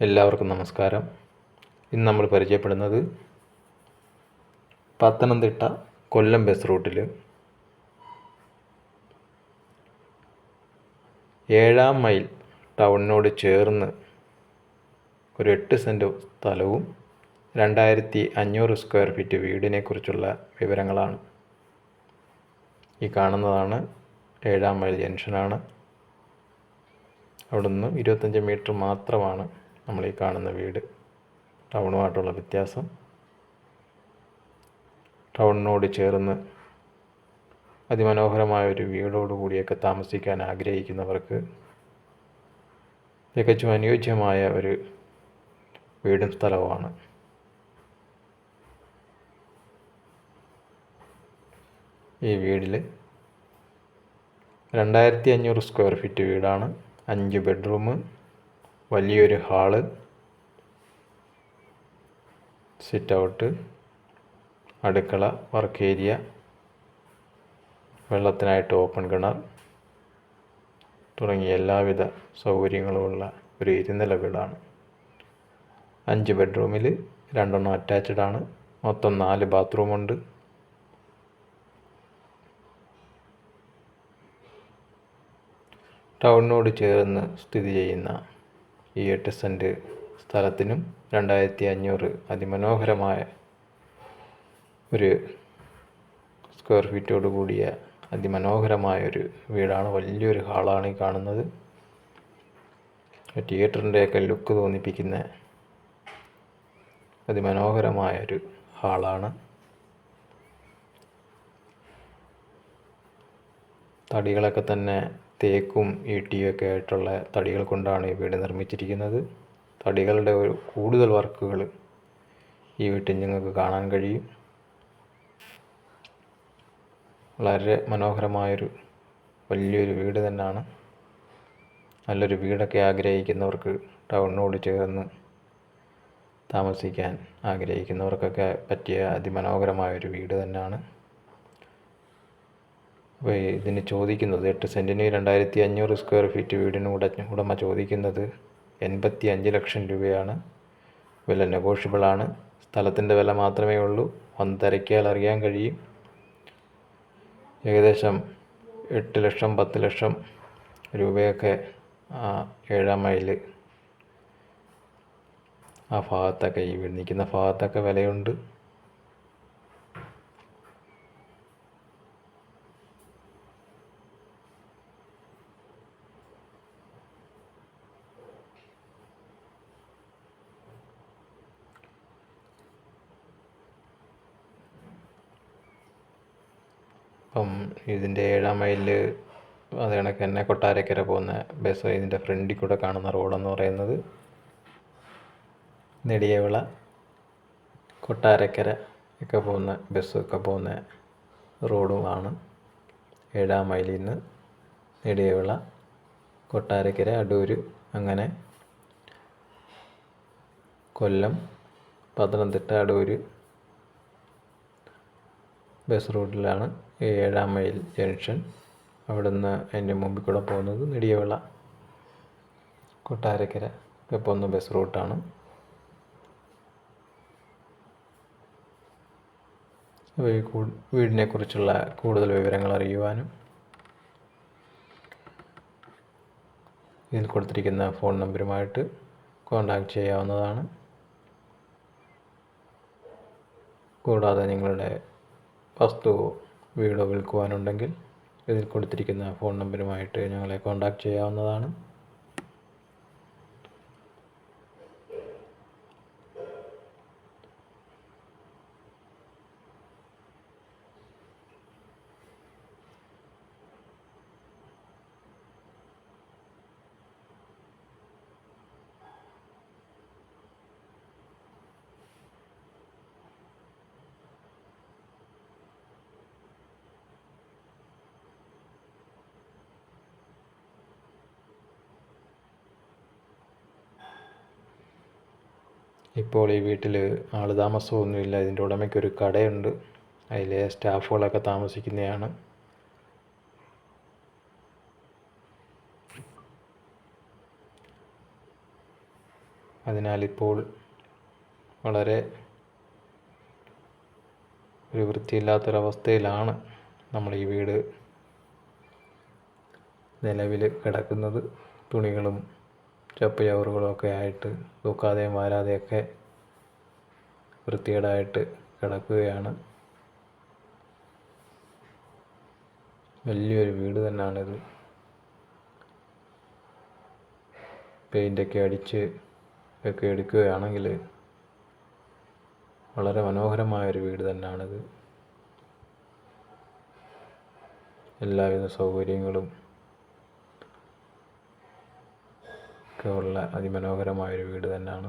എല്ലാവർക്കും നമസ്കാരം. ഇന്ന് നമ്മൾ പരിചയപ്പെടുന്നത് പത്തനംതിട്ട കൊല്ലം ബസ് റൂട്ടിൽ ഏഴാം മൈൽ ടൗണിനോട് ചേർന്ന് ഒരു എട്ട് സെന്റ് സ്ഥലവും രണ്ടായിരത്തി അഞ്ഞൂറ് സ്ക്വയർ ഫീറ്റ് വീടിനെ കുറിച്ചുള്ള വിവരങ്ങളാണ്. ഈ കാണുന്നതാണ് ഏഴാം മൈൽ ജംഗ്ഷനാണ്. അവിടുന്ന് ഇരുപത്തഞ്ച് മീറ്റർ മാത്രമാണ് നമ്മൾ ഈ കാണുന്ന വീട്. ടൗണുമായിട്ടുള്ള വ്യത്യാസം. ടൗണിനോട് ചേർന്ന് അതിമനോഹരമായ ഒരു വീടോട് കൂടിയൊക്കെ താമസിക്കാൻ ആഗ്രഹിക്കുന്നവർക്ക് തികച്ചും അനുയോജ്യമായ ഒരു വീടും സ്ഥലവുമാണ്. ഈ വീടിൽ രണ്ടായിരത്തി അഞ്ഞൂറ് സ്ക്വയർ ഫീറ്റ് വീടാണ്. അഞ്ച് ബെഡ്റൂം വലിയൊരു ഹാൾ സിറ്റ് ഔട്ട് അടുക്കള വർക്ക് ഏരിയ വെള്ളത്തിനായിട്ട് ഓപ്പൺ കിണർ തുടങ്ങിയ എല്ലാവിധ സൗകര്യങ്ങളുമുള്ള ഒരു ഇരുനില വീടാണ്. അഞ്ച് ബെഡ്റൂമിൽ രണ്ടെണ്ണം അറ്റാച്ച്ഡ് ആണ്. മൊത്തം നാല് ബാത്റൂമുണ്ട് ടൗണിനോട് ചേർന്ന് സ്ഥിതി ചെയ്യുന്ന ഈ എട്ട് സെന്റ് സ്ഥലത്തിനും രണ്ടായിരത്തി അഞ്ഞൂറ് അതിമനോഹരമായ ഒരു സ്ക്വയർ ഫീറ്റോട് കൂടിയ അതിമനോഹരമായ ഒരു വീടാണ്. വലിയൊരു ഹാളാണ് ഈ കാണുന്നത്. തിയേറ്ററിന്റെയൊക്കെ ലുക്ക് തോന്നിപ്പിക്കുന്ന അതിമനോഹരമായ ഒരു ഹാളാണ് തടികളൊക്കെ തന്നെ തേക്കും ഈട്ടിയും ഒക്കെ ആയിട്ടുള്ള തടികൾ കൊണ്ടാണ് ഈ വീട് നിർമ്മിച്ചിരിക്കുന്നത്. തടികളുടെ ഒരു കൂടുതൽ വർക്കുകൾ ഈ വീട്ടിൽ നിങ്ങൾക്ക് കാണാൻ കഴിയും. വളരെ മനോഹരമായൊരു വലിയൊരു വീട് തന്നെയാണ്. നല്ലൊരു വീടൊക്കെ ആഗ്രഹിക്കുന്നവർക്ക് ടൗണിനോട് ചേർന്ന് താമസിക്കാൻ ആഗ്രഹിക്കുന്നവർക്കൊക്കെ പറ്റിയ അതിമനോഹരമായൊരു വീട് തന്നെയാണ്. ഇതിന് ചോദിക്കുന്നത് എട്ട് സെന്റിന് രണ്ടായിരത്തി അഞ്ഞൂറ് സ്ക്വയർ ഫീറ്റ് വീടിന് ഉട ഉടമ ചോദിക്കുന്നത് എൺപത്തി അഞ്ച് ലക്ഷം രൂപയാണ്. വില നെഗോഷ്യബിളാണ് സ്ഥലത്തിന്റെ വില മാത്രമേ ഉള്ളൂ. വന്ന് തിരക്കിയാൽ അറിയാൻ കഴിയും. ഏകദേശം എട്ട് ലക്ഷം പത്ത് ലക്ഷം രൂപയൊക്കെ ഏഴാം മൈൽ ആ ഭാഗത്തൊക്കെ ഈ നിൽക്കുന്ന ഭാഗത്തൊക്കെ വിലയുണ്ട്. അപ്പം ഇതിന്റെ ഏഴാം മൈലിൽ അത് കണക്ക് തന്നെ കൊട്ടാരക്കര പോകുന്ന ബസ് ഇതിന്റെ ഫ്രണ്ടിൽ കൂടെ കാണുന്ന റോഡെന്ന് പറയുന്നത് നെടിയവിള കൊട്ടാരക്കര ഒക്കെ പോകുന്ന ബസ്സൊക്കെ പോകുന്ന റോഡുമാണ് ഏഴാം മൈലിൽ നിന്ന് നെടിയവിള കൊട്ടാരക്കര അടൂർ അങ്ങനെ കൊല്ലം പത്തനംതിട്ട അടൂർ ബസ് റൂട്ടിലാണ് ഏഴാം മൈൽ ജംഗ്ഷൻ. അവിടുന്ന് അതിന്റെ മുമ്പിൽ കൂടെ പോകുന്നത് നെടിയവിള കൊട്ടാരക്കര. ഒക്കെ പോകുന്ന ബസ് റൂട്ടാണ്. അപ്പോൾ ഈ വീടിനെ കുറിച്ചുള്ള കൂടുതൽ വിവരങ്ങൾ അറിയുവാനും ഇതിൽ കൊടുത്തിരിക്കുന്ന ഫോൺ നമ്പറുമായിട്ട് കോൺടാക്റ്റ് ചെയ്യാവുന്നതാണ്. കൂടാതെ നിങ്ങളുടെ വസ്തുവോ വീടോ വിൽക്കുവാനുണ്ടെങ്കിൽ ഇതിൽ കൊടുത്തിരിക്കുന്ന ഫോൺ നമ്പറുമായിട്ട് ഞങ്ങളെ കോൺടാക്റ്റ് ചെയ്യാവുന്നതാണ്. ഇപ്പോൾ ഈ വീട്ടിൽ ആൾ താമസമൊന്നുമില്ല. ഇതിന്റെ ഉടമയ്ക്ക് ഒരു കടയുണ്ട്. അതിലെ സ്റ്റാഫുകളൊക്കെ താമസിക്കുന്നതാണ്. അതിനാൽ ഇപ്പോൾ വളരെ ഒരു വൃത്തിയില്ലാത്തൊരവസ്ഥയിലാണ് നമ്മൾ ഈ വീട് നിലവിൽ കിടക്കുന്നത്. തുണികളും ഒക്കെ ആയിട്ട് തൂക്കാതെയും വാരാതെയൊക്കെ വൃത്തികേടായിട്ട് കിടക്കുകയാണ്. വലിയൊരു വീട് തന്നെയാണിത് പെയിന്റൊക്കെ അടിച്ച് ഒക്കെ എടുക്കുകയാണെങ്കിൽ വളരെ മനോഹരമായൊരു വീട് തന്നെയാണിത് എല്ലാവിധ സൗകര്യങ്ങളും ഒക്കെ ഉള്ള അതിമനോഹരമായൊരു വീട് തന്നെയാണ്.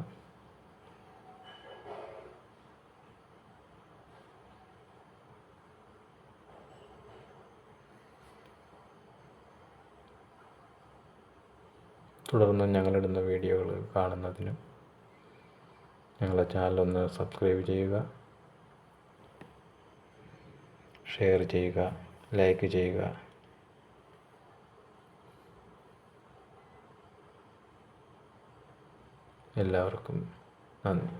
തുടർന്നും ഞങ്ങളിടുന്ന വീഡിയോകൾ കാണുന്നതിനും ഞങ്ങളുടെ ചാനൽ ഒന്ന് സബ്സ്ക്രൈബ് ചെയ്യുക ഷെയർ ചെയ്യുക ലൈക്ക് ചെയ്യുക എല്ലാവർക്കും നന്ദി.